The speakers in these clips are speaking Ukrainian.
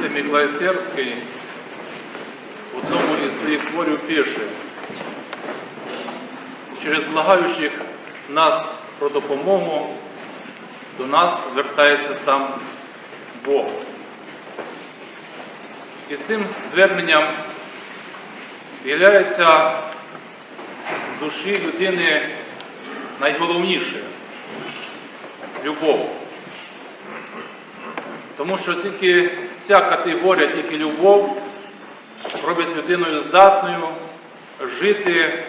святитель Миколай Сербський в одному із своїх творів пише, через благаючих нас про допомогу до нас звертається сам Бог. І цим зверненням являється в душі людини найголовніше любов. Тому що тільки ця категорія, тільки любов робить людиною здатною жити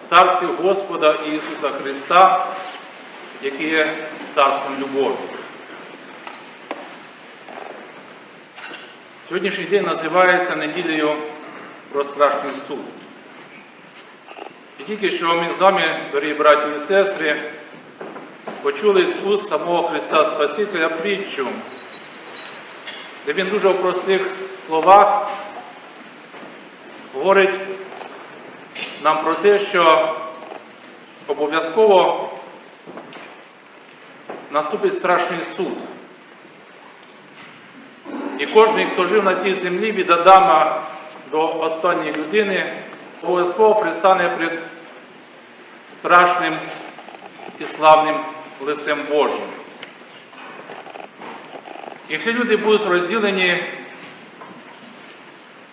в царстві Господа Ісуса Христа, який є царством любові. Сьогоднішній день називається неділею про страшний суд. І тільки що ми з вами, дорогі браті і сестри, почули з уст самого Христа Спасителя притчу, де він дуже в простих словах говорить нам про те, що обов'язково наступить страшний суд. І кожен, хто жив на цій землі від Адама до останньої людини, обов'язково пристане перед страшним і славним лицем Божим. І всі люди будуть розділені,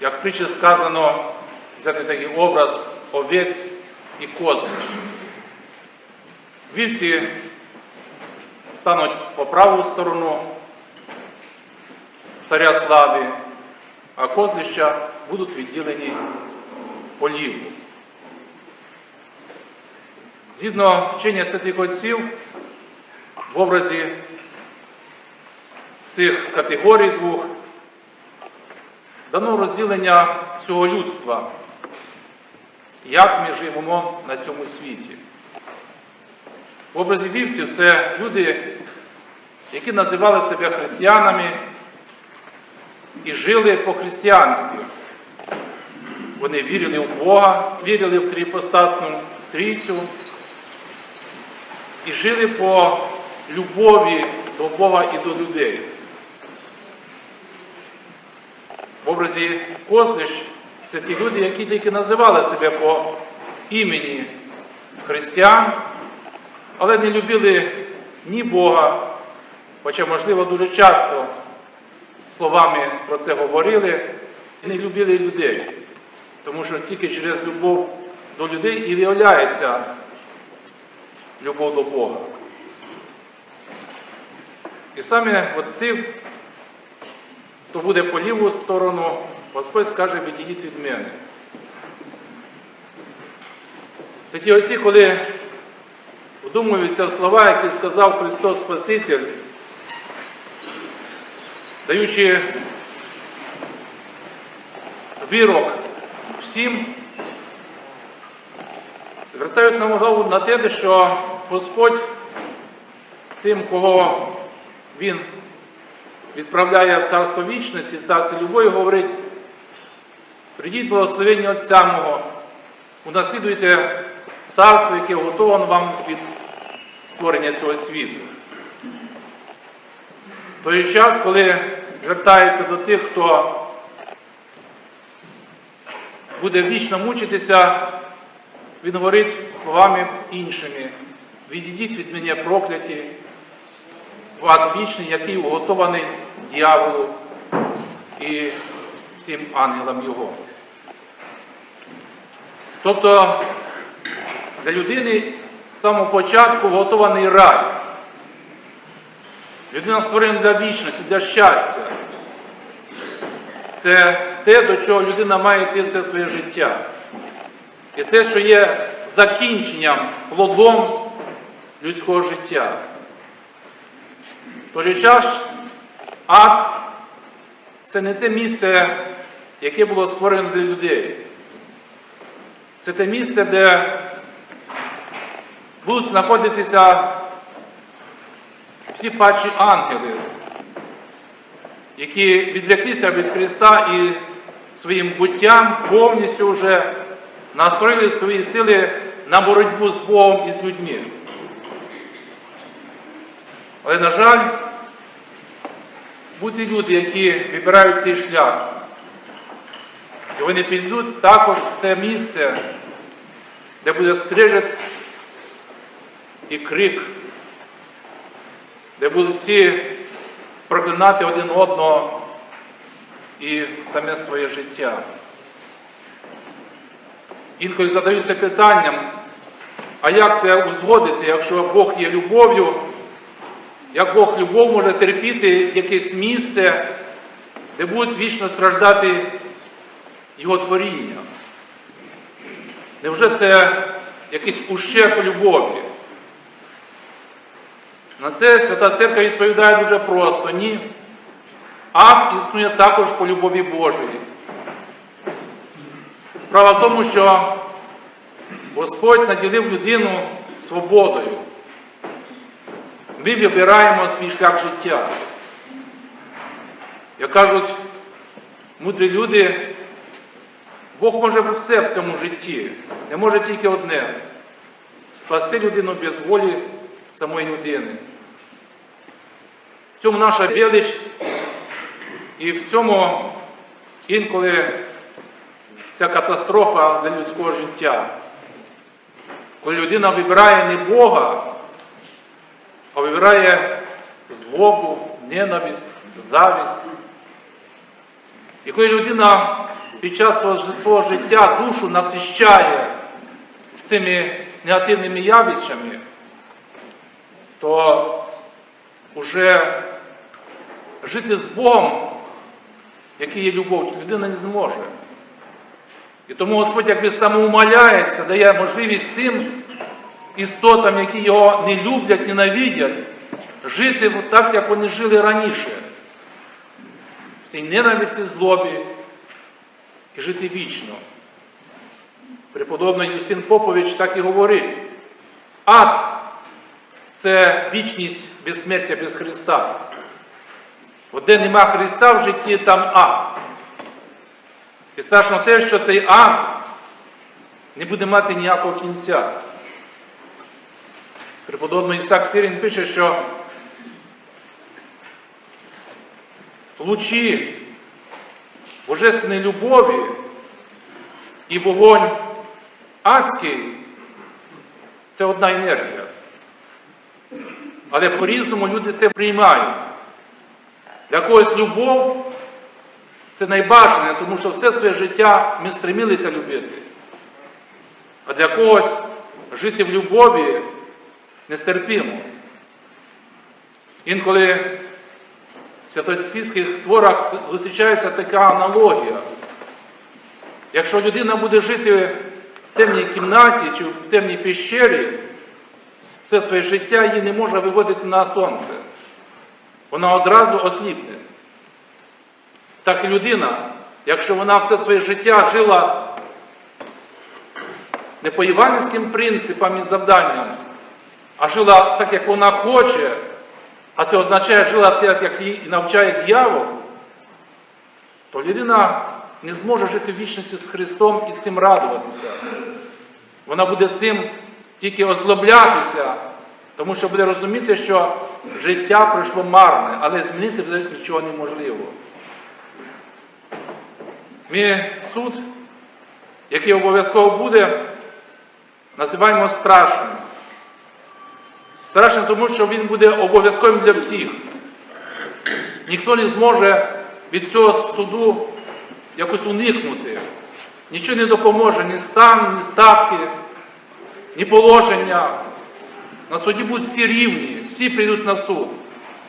як притчі сказано, взяти такий образ овець і козлич. Вівці стануть по праву сторону царя слави, а козлища будуть відділені по ліву. Згідно вчення святих отців, в образі цих категорій двох дано розділення всього людства, як ми живемо на цьому світі. В образі вівців це люди, які називали себе християнами і жили по-християнськи. Вони вірили в Бога, вірили в трипостасну трійцю і жили по любові до Бога і до людей. В образі Козлищ це ті люди, які тільки називали себе по імені християн, але не любили ні Бога, хоча, можливо, дуже часто словами про це говорили, і не любили людей. Тому що тільки через любов до людей і виявляється любов до Бога. І саме от цих, хто буде по ліву сторону, Господь скаже, відійдіть від мене. Тоді оці, коли вдумуються слова, які сказав Христос Спаситель, даючи вирок всім, звертають нам увагу на те, що Господь тим, кого Він відправляє царство вічне, ці царство любові, говорить, прийдіть благословення Отця мого, унаслідуйте царство, яке готовано вам від створення цього світу. В той час, коли звертається до тих, хто буде вічно мучитися, він говорить словами іншими. Відійдіть від мене прокляті, ад вічний, який уготований дьяволу і всім ангелам його. Тобто для людини з самого початку готований рай. Людина створена для вічності, для щастя. Це те, до чого людина має йти все своє життя. І те, що є закінченням, плодом людського життя. Той час ад це не те місце, яке було створено для людей. Це те місце, де будуть знаходитися всі падші ангели, які відреклися від Христа і своїм буттям повністю вже настроїли свої сили на боротьбу з Богом і з людьми. Але, на жаль, будуть люди, які вибирають цей шлях. І вони підуть також в це місце, де буде скрижет і крик, де будуть всі проклинати один одного і саме своє життя. Інколи задаюся питанням, а як це узгодити, якщо Бог є любов'ю, як Бог любов може терпіти якесь місце, де будуть вічно страждати Його творіння? Невже це якийсь ущерб любові? На це Свята Церква відповідає дуже просто: ні. Ад існує також по любові Божої. Справа в тому, що Господь наділив людину свободою. Ми вибираємо свій шлях життя. Як кажуть мудрі люди, Бог може все в цьому житті, не може тільки одне спасти людину без волі самої людини. В цьому наша велич і в цьому інколи ця катастрофа для людського життя. Коли людина вибирає не Бога, а вибирає злобу, ненависть, завість. І коли людина під час свого життя душу насищає цими негативними явищами, то вже жити з Богом, який є любов, людина не зможе. І тому Господь якби самоумаляється, дає можливість тим істотам, які його не люблять, ненавидять, жити так, як вони жили раніше, в цій ненависті, злобі і жити вічно. Преподобний Юстин Попович так і говорить: ад це вічність безсмертя без Христа. От де нема Христа в житті, там ад. І страшно те, що цей ад не буде мати ніякого кінця. Преподобний Ісак Сирін пише, що лучі божественної любові і вогонь адський це одна енергія. Але по-різному люди це приймають. Для когось любов це найбажане, тому що все своє життя ми стремилися любити. А для когось жити в любові нестерпимо. Інколи в святоцівських творах зустрічається така аналогія. Якщо людина буде жити в темній кімнаті чи в темній пещері, все своє життя її не може виводити на сонце. Вона одразу осліпне. Так і людина, якщо вона все своє життя жила не по євангельським принципам і завданням, а жила так, як вона хоче, а це означає жила так, як її навчає дьявол, то людина не зможе жити в вічності з Христом і цим радуватися. Вона буде цим тільки озлоблятися, тому що буде розуміти, що життя пройшло марне, але змінити вже нічого неможливо. Ми суд, який обов'язково буде, називаємо страшним. Страшним, тому що він буде обов'язковим для всіх. Ніхто не зможе від цього суду якось уникнути. Нічого не допоможе, ні стан, ні ставки, ні положення. На суді будуть всі рівні, всі прийдуть на суд.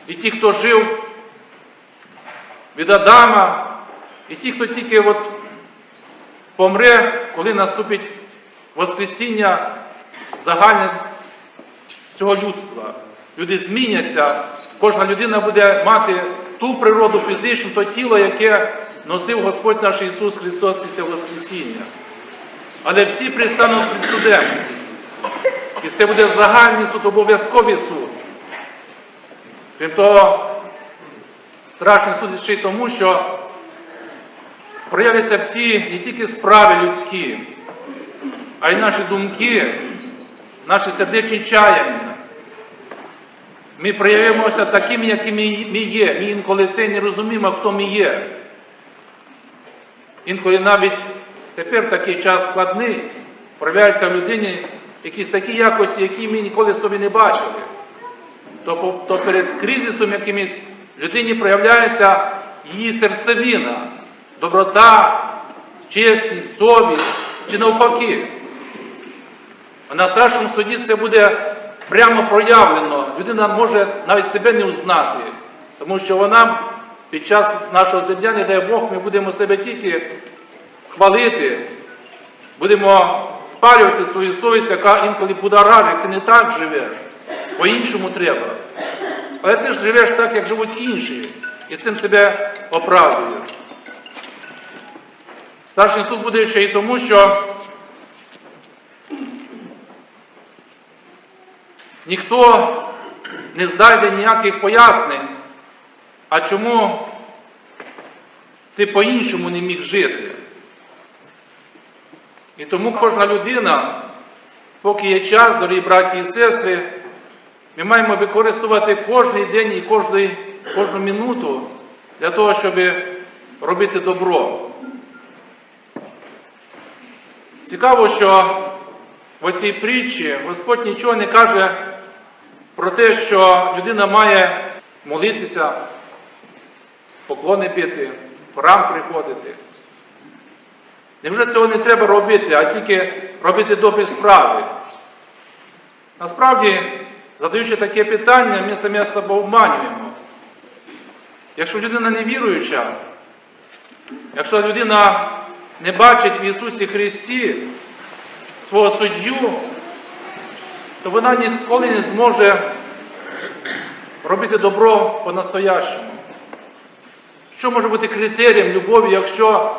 І ті, хто жив від Адама, і ті, хто тільки от помре, коли наступить Воскресіння загальне всього людства. Люди зміняться, кожна людина буде мати ту природу фізичну, то тіло, яке носив Господь наш Ісус Христос після Воскресіння. Але всі пристануть під судем. І це буде загальний суд, обов'язковий суд. Крім того, страшний суд ще й тому, що проявляться всі не тільки справи людські, а й наші думки, наші сердечні чаяння. Ми проявимося такими, якими ми є. Ми інколи це не розуміємо, хто ми є. Інколи навіть тепер такий час складний, проявляються в людині якісь такі якості, які ми ніколи собі не бачили. То, то перед кризисом якимось людині проявляється її серцевина, доброта, чесність, совість чи навпаки. На страшному суді це буде прямо проявлено. Людина може навіть себе не узнати, тому що вона під час нашого життя, не дай Бог, ми будемо себе тільки хвалити, будемо спалювати свою совість, яка інколи будоражить, ти не так живеш, по-іншому треба. Але ти ж живеш так, як живуть інші, і цим себе оправдуєш. Старший суд буде ще й тому, що ніхто не знайде ніяких пояснень, а чому ти по-іншому не міг жити. І тому кожна людина, поки є час, дорогі браті і сестри, ми маємо використовувати кожен день і кожну, кожну минуту для того, щоб робити добро. Цікаво, що в цій притчі Господь нічого не каже про те, що людина має молитися, поклони бити, в храм приходити. Невже цього не треба робити, а тільки робити добрі справи? Насправді, задаючи таке питання, ми самі себе обманюємо. Якщо людина не віруюча, якщо людина не бачить в Ісусі Христі свого суддю, то вона ніколи не зможе робити добро по-настоящому. Що може бути критерієм любові, якщо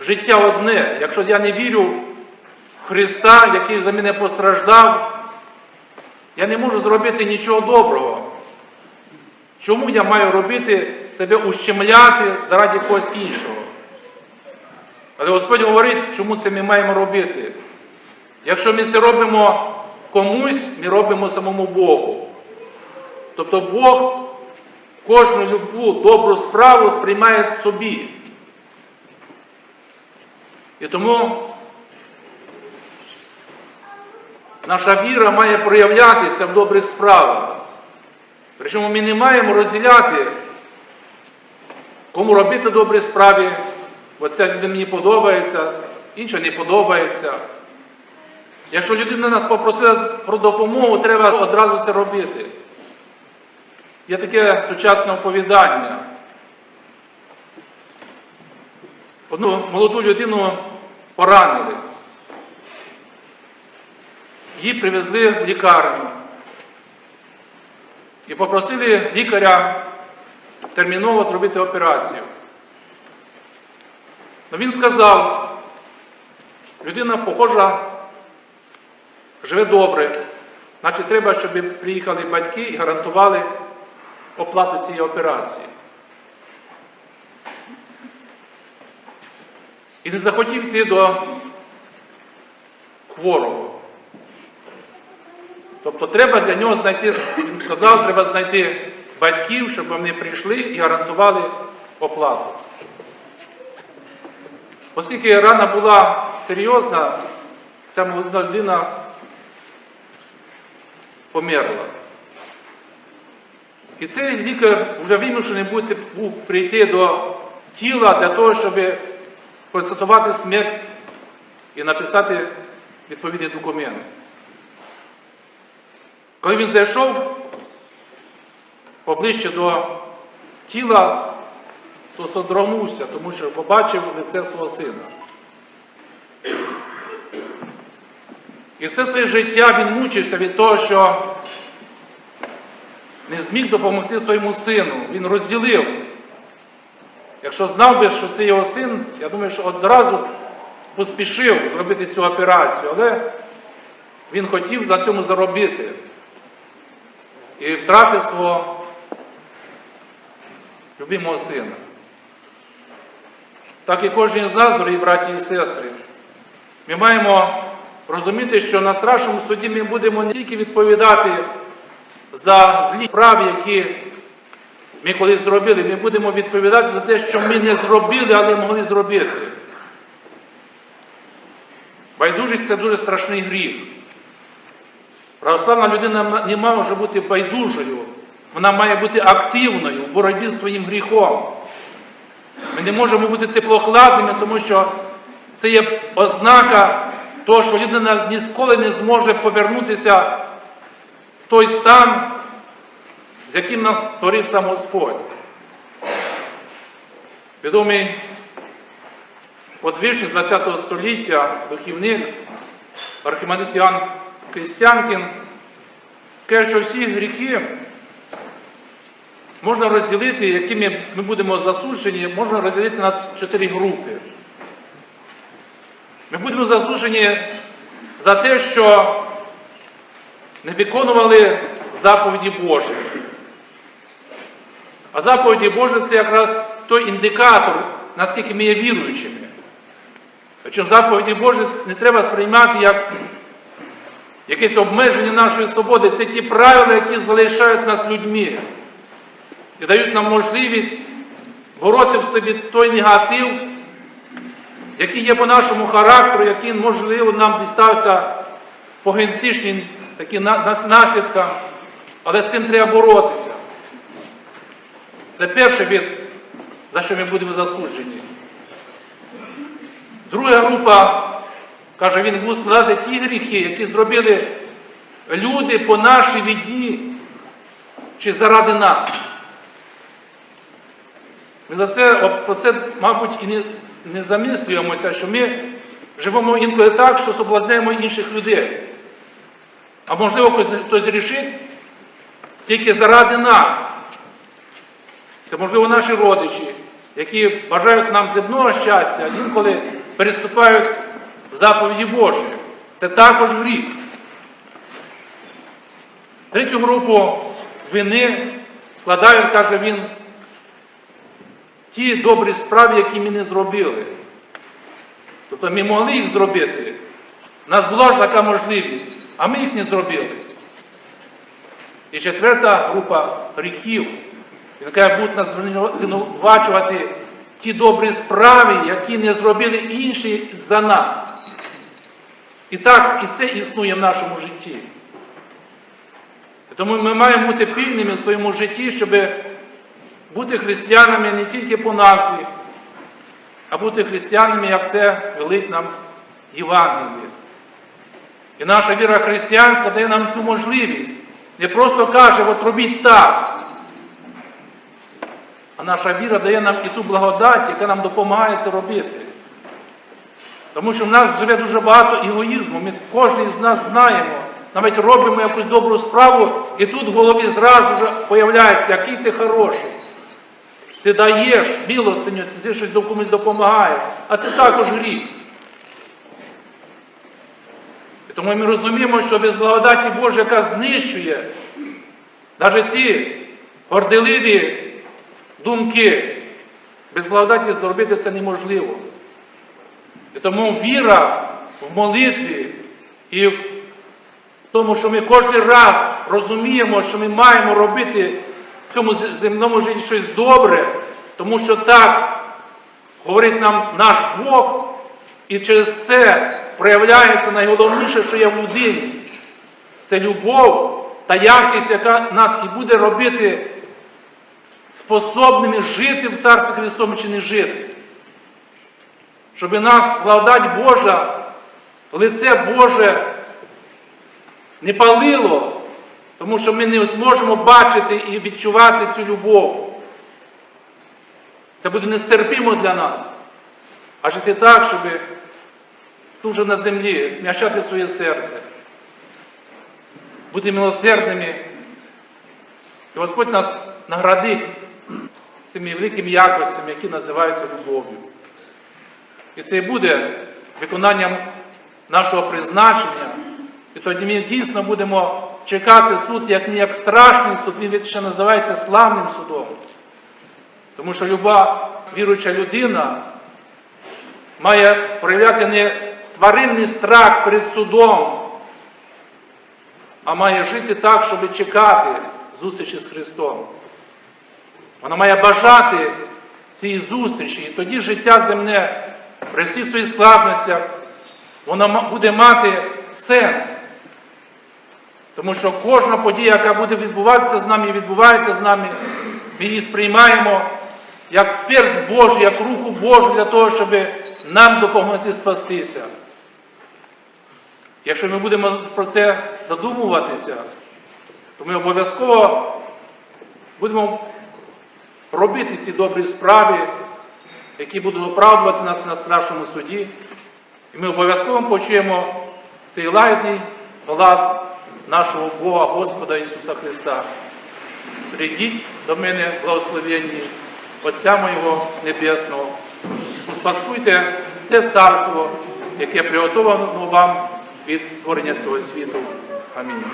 життя одне, якщо я не вірю в Христа, який за мене постраждав, я не можу зробити нічого доброго. Чому я маю робити себе ущемляти заради когось іншого? Але Господь говорить, чому це ми маємо робити. Якщо ми це робимо комусь, ми робимо самому Богу. Тобто Бог кожну любу добру справу сприймає собі. І тому наша віра має проявлятися в добрих справах. Причому ми не маємо розділяти, кому робити добрі справи, бо ця людина мені подобається, інша не подобається. Якщо людина нас попросила про допомогу, треба одразу це робити. Є таке сучасне оповідання. Одну молоду людину поранили. Її привезли в лікарню і попросили лікаря терміново зробити операцію. Но він сказав, людина похожа, живе добре, значить треба, щоб приїхали батьки і гарантували оплату цієї операції. І не захотів йти до хворого. Тобто треба для нього знайти, він сказав, треба знайти батьків, щоб вони прийшли і гарантували оплату. Оскільки рана була серйозна, ця молода людина померла. І цей лікар вже вимушений був прийти до тіла для того, щоб констатувати смерть і написати відповідний документ. Коли він зайшов поближче до тіла, то содрогнувся, тому що побачив лице свого сина. І все своє життя він мучився від того, що не зміг допомогти своєму сину. Він розділив. Якщо знав би, що це його син, я думаю, що одразу поспішив зробити цю операцію, але він хотів на цьому заробити і втратив свого любимого сина. Так і кожен з нас, дорогі браті і сестри, ми маємо розуміти, що на страшному суді ми будемо не тільки відповідати за злі справи, які ми колись зробили. Ми будемо відповідати за те, що ми не зробили, але могли зробити. Байдужість це дуже страшний гріх. Православна людина не може бути байдужою, вона має бути активною в боротьбі з своїм гріхом. Ми не можемо бути теплохладними, тому що це є ознака того, що людина ніколи не зможе повернутися той стан, з яким нас створив сам Господь. Відомий подвижник ХХ століття, духівник, архімандрит Іоанн Крістянкін, каже, що всі гріхи можна розділити, якими ми будемо засуджені, можна розділити на чотири групи. Ми будемо засуджені за те, що не виконували заповіді Божі. А заповіді Божі це якраз той індикатор, наскільки ми є віруючими. Причому заповіді Божі не треба сприймати як якесь обмеження нашої свободи. Це ті правила, які залишають нас людьми і дають нам можливість бороти в собі той негатив, який є по нашому характеру, який, можливо, нам дістався по генетичним на- наслідкам, але з цим треба боротися. Це перший вид, за що ми будемо засуджені. Друга група, каже, він буде складати ті гріхи, які зробили люди по нашій віді чи заради нас. Ми за це, про це, мабуть, і не, не замислюємося, що ми живемо інколи так, що соблазняємо інших людей. А можливо, хтось, рішить тільки заради нас. Це, можливо, наші родичі, які бажають нам земного щастя, інколи переступають в заповіді Божі. Це також гріх. Третю групу вини складають, каже він, ті добрі справи, які ми не зробили. Тобто ми могли їх зробити. У нас була ж така можливість, а ми їх не зробили. І четверта група гріхів. Каже, будуть нас звинувачувати ті добрі справи, які не зробили інші за нас. І так, і це існує в нашому житті. Тому ми маємо бути пильними в своєму житті, щоб бути християнами не тільки по назві, а бути християнами, як це велить нам Євангеліє. І наша віра християнська дає нам цю можливість. Не просто каже, от робіть так. А наша віра дає нам і ту благодать, яка нам допомагає це робити. Тому що в нас живе дуже багато егоїзму. Ми кожен з нас знаємо, навіть робимо якусь добру справу, і тут в голові зразу вже появляється, який ти хороший. Ти даєш милостиню, ти щось комусь допомагаєш. А це також гріх. І тому ми розуміємо, що без благодаті Божої, яка знищує навіть ці горделиві думки, без благодаті зробити це неможливо. І тому віра в молитві і в тому, що ми кожен раз розуміємо, що ми маємо робити в цьому земному житті щось добре, тому що так говорить нам наш Бог, і через це проявляється найголовніше, що є в людині. Це любов та якість, яка нас і буде робити способними жити в Царстві Христовому чи не жити. Щоб нас благодать Божа, лице Боже не палило, тому що ми не зможемо бачити і відчувати цю любов. Це буде нестерпимо для нас. А жити так, щоб тут на землі смящати своє серце, бути милосердними. І Господь нас наградить цими великими якостями, які називаються любов'ю. І це буде виконанням нашого призначення. І тоді ми дійсно будемо чекати суд як не як страшний суд, він ще називається славним судом. Тому що люба віруюча людина має проявляти не тваринний страх перед судом, а має жити так, щоб чекати зустрічі з Христом. Вона має бажати цієї зустрічі, і тоді життя земне при всіх своїх складностях, воно буде мати сенс. Тому що кожна подія, яка буде відбуватися з нами і відбувається з нами, ми її сприймаємо як перст Божий, як руху Божу для того, щоб нам допомогти спастися. Якщо ми будемо про це задумуватися, то ми обов'язково будемо робити ці добрі справи, які будуть оправдувати нас на страшному суді. І ми обов'язково почуємо цей лагідний глас нашого Бога, Господа Ісуса Христа. Прийдіть до мене, благословенні Отця моєго Небесного, успадкуйте те царство, яке приготовано вам від створення цього світу. Амінь.